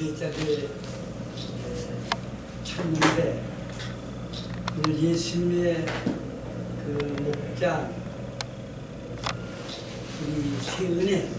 일자리에 찾는데 오늘 예수님의 그 목장 우리 세은의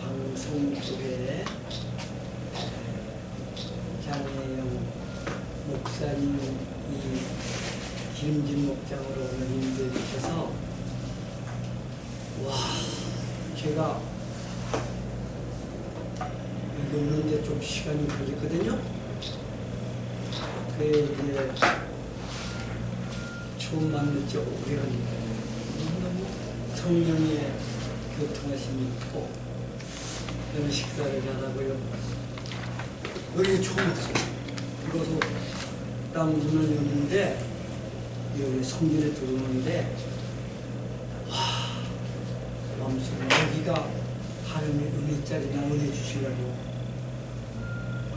방송국에 장혜영 목사님 이 기름진 목장으로 오늘 인도해 주셔서 와 제가 오는데 좀 시간이 걸리거든요. 그래 이제 처음 만났 지 오래 걸리니까 너무 성령의 교통하심이 있고 여러 식사를 잘하고요. 여기 처음 왔어요. 그리고 땀 문을 여는데 여기 성전에 들어오는데 와 마음속에 여기가 하나님의 은혜짜리나 은혜 주시려고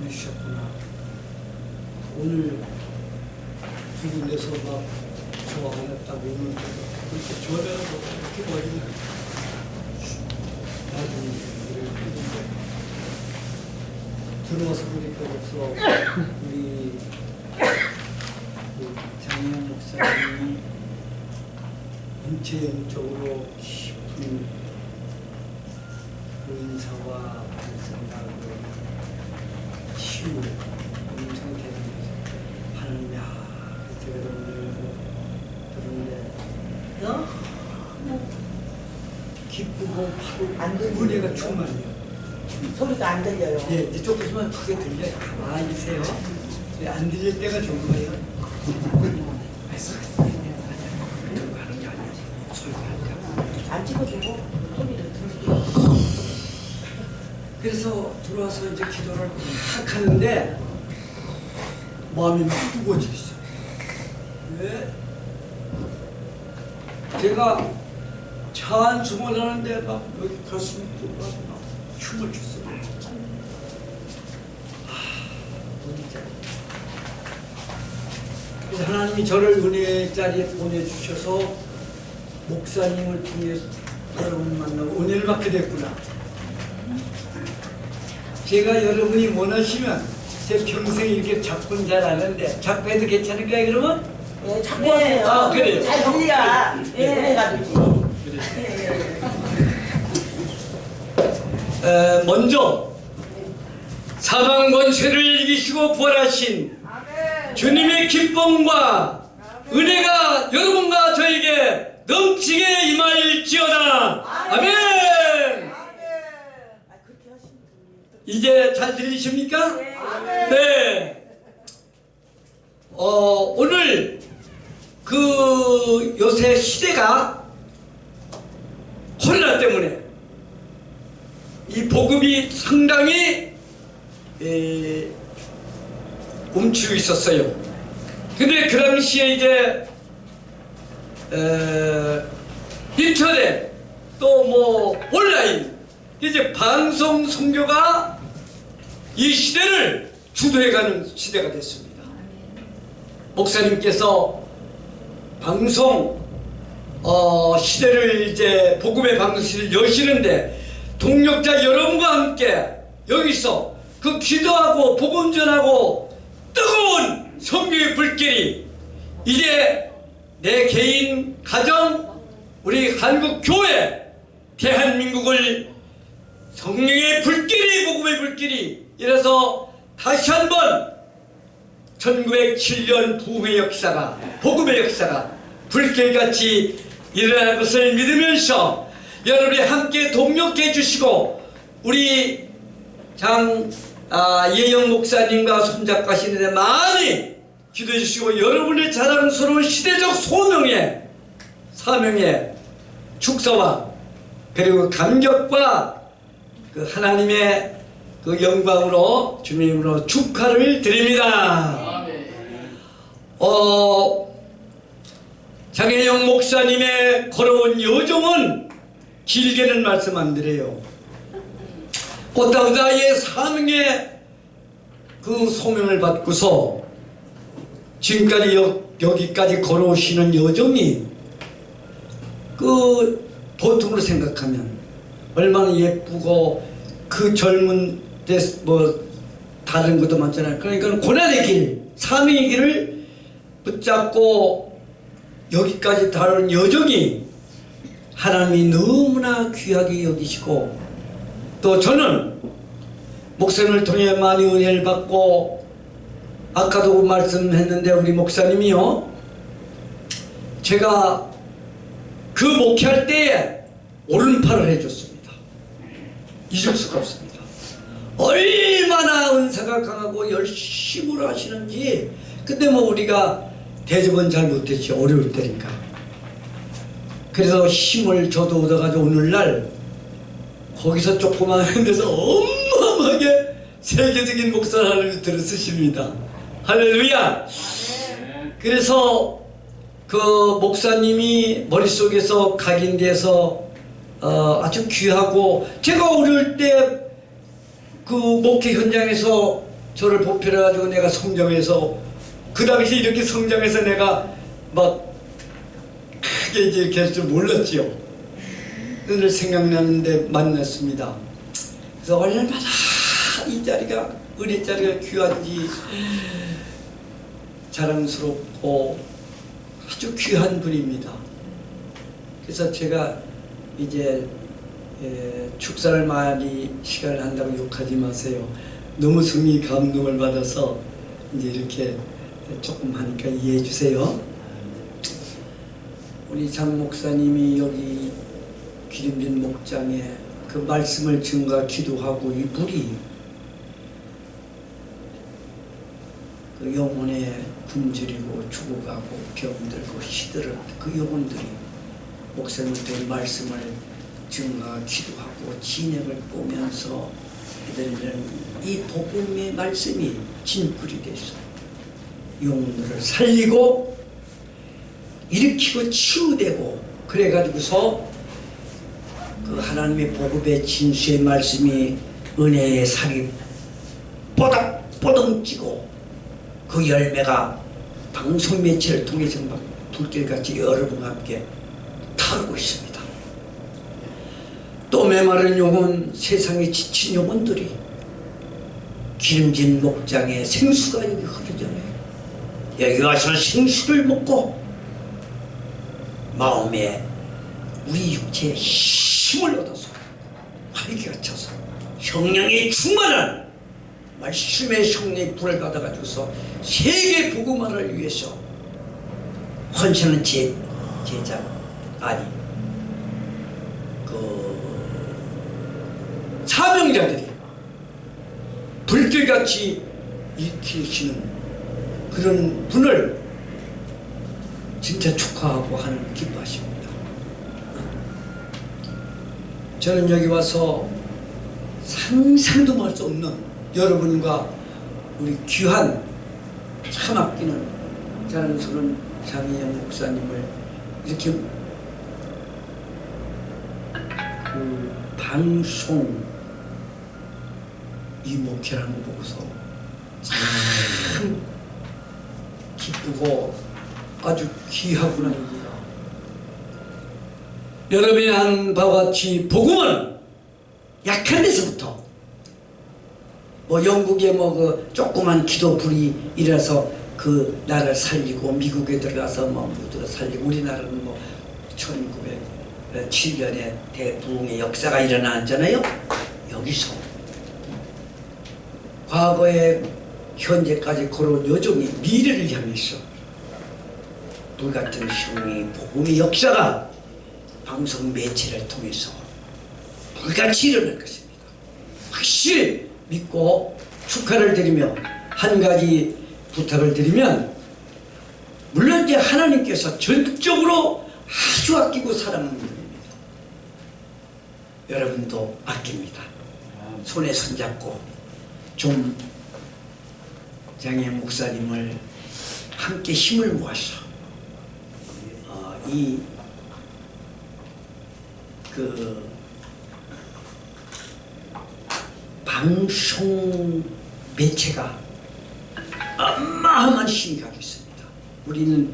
보내주셨구나. 오늘 두 군데서 막 좋아하겠다고 오늘 그렇게 좋아하고 이렇게 버리면 나중에 그래 했는데 들어와서 보니까 벌써 우리 그 장혜영 목사님이 인체 영적으로 깊은 그 인사와 발생각 너무 기쁘고 안 은혜가? 충만해요. 소리가 안 들려요. 예, 이제 조금만 크게 들려요. 계세요. 예, 안 들릴 때가 좋은 거예요. 안 찍어주고 소리를 들리게. 그래서 들어와서 이제 기도를 탁 하는데 마음이 막 무거워지겠어요. 왜? 제가 찬송을 하는데 막 여기 가슴이 막, 막 춤을 췄어요. 아, 하나님이 저를 은혜 자리에 보내주셔서 목사님을 통해서 여러분 만나고 은혜를 받게 됐구나. 제가 여러분이 원하시면 제 평생 이렇게 작품 잘 아는데 작품해도 괜찮을까요 그러면? 예, 자꾸 네. 하세요. 아, 그래요? 잘 들려야 예. 되지. 에, 먼저 사망 권세를 이기시고 부활하신 주님의 기쁨과 은혜가 여러분과 저에게 넘치게 임할지어다 아멘 아, 그렇게 하시면 돼요. 이제 잘 들리십니까? 네. 어, 오늘 그 요새 시대가 코로나 때문에 이 복음이 상당히 에, 움츠고 있었어요. 근데 그 당시에 이제 에, 인터넷 또 뭐 온라인 이제 방송 선교가 이 시대를 주도해가는 시대가 됐습니다. 목사님께서 방송 어, 시대를 이제 복음의 방송실을 여시는데 동력자 여러분과 함께 여기서 그 기도하고 복음 전하고 뜨거운 성령의 불길이 이제 내 개인 가정 우리 한국 교회 대한민국을 성령의 불길이 복음의 불길이 이래서 다시 한번 1907년 부흥의 역사가 복음의 역사가 불길같이 일어날 것을 믿으면서 여러분이 함께 동력해 주시고 우리 장 아, 예영 목사님과 손잡가시는데 많이 기도해 주시고 여러분의 자랑스러운 시대적 소명에 사명에 축사와 그리고 감격과 그 하나님의 그 영광으로 주님으로 축하를 드립니다. 어, 장혜영 목사님의 걸어온 여정은 길게는 말씀 안 드려요. 꽃다우다의 사명의 그 소명을 받고서 지금까지 여, 여기까지 걸어오시는 여정이 그 보통으로 생각하면 얼마나 예쁘고 그 젊은 뭐 다른 것도 많잖아요. 그러니까 고난의 길, 사명의 길을 붙잡고 여기까지 다룬 여정이 하나님이 너무나 귀하게 여기시고 또 저는 목사님을 통해 많이 은혜를 받고 아까도 말씀했는데 우리 목사님이요 제가 그 목회할 때에 오른팔을 해줬습니다 잊을 수가 없습니다 얼마나 은사가 강하고 열심으로 하시는지. 근데 뭐 우리가 대접은 잘 못했죠 어려울 때니까. 그래서 힘을 저도 얻어가지고 오늘날 거기서 조그만 데서 어마어마하게 세계적인 목사를 하나님이 들으십니다. 할렐루야! 그래서 그 목사님이 머릿속에서 각인돼서 어, 아주 귀하고 제가 어릴 때 그 목회 현장에서 저를 보필해가지고 내가 성장해서 그 당시 이렇게 성장해서 내가 막 크게 이제 할줄 몰랐지요. 오늘 생각나는데 만났습니다. 그래서 얼마나 이 자리가 은혜 자리가 귀한지 자랑스럽고 아주 귀한 분입니다. 그래서 제가 이제 예, 축사를 많이 시간을 한다고 욕하지 마세요. 너무 승리 감동을 받아서 이제 이렇게 조금 하니까 이해해 주세요. 우리 장 목사님이 여기 기름진 목장에 그 말씀을 증가 기도하고 이 물이 그 영혼에 굶주리고 죽어가고 병들고 시들은 그 영혼들이 목사님들의 말씀을 증가 기도하고 진액을 보면서 이들은 이 복음의 말씀이 진풀이 돼서 영혼들을 살리고 일으키고 치유되고 그래가지고서 그 하나님의 복음의 진수의 말씀이 은혜의 살이 뽀득뽀득 그 열매가 방송 매체를 통해서 막 불길같이 여러분과 함께 타오르고 있습니다. 또 메마른 영혼, 세상에 지친 영혼들이 기름진 목장에 생수가 여기 흐르잖아요. 여기 와서 생수를 먹고 마음에 우리 육체에 힘을 얻어서 활기가 차서 성령의 충만한 말씀의 성령의 불을 받아가지고서 세계 복음화를 위해서 헌신한 제, 제자 아니 그 사명자들이 불길같이 일으키시는 그런 분을 진짜 축하하고 하는 기뻐하십니다. 저는 여기 와서 상상도 할 수 없는 여러분과 우리 귀한 참 아끼는 자랑스러운 장희영 목사님을 이렇게 그 방송 이 목회라는 거 보고서 참 기쁘고 아주 귀하구나 입니다. 여러분이 아는 바와 같이 복음은 약한 데서부터 뭐 영국에 뭐 그 조그만 기도 불이 일어서 그 나라를 살리고 미국에 들어가서 뭐 모두 살리고 우리나라는 뭐 1907년에 대부흥의 역사가 일어났잖아요. 여기서 과거에 현재까지 걸어온 여정이 미래를 향해서 불같은 시흥의 복음의 역사가 방송 매체를 통해서 불같이 일어날 것입니다. 확실히 믿고 축하를 드리며 한 가지 부탁을 드리면 물론 이제 하나님께서 전적으로 아주 아끼고 사랑하는 분입니다. 여러분도 아낍니다. 손에 손잡고 좀 장애 목사님을 함께 힘을 모아서 어, 이그 방송 매체가 어마어마한 힘이 가겠습니다. 우리는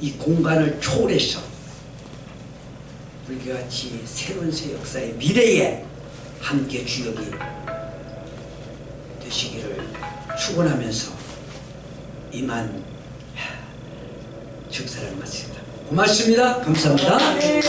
이 공간을 초월해서 우리같이 새로운 새 역사의 미래에 함께 주역이 되시기를 축원하면서 이만 축사를 마칩니다. 고맙습니다. 감사합니다. 네.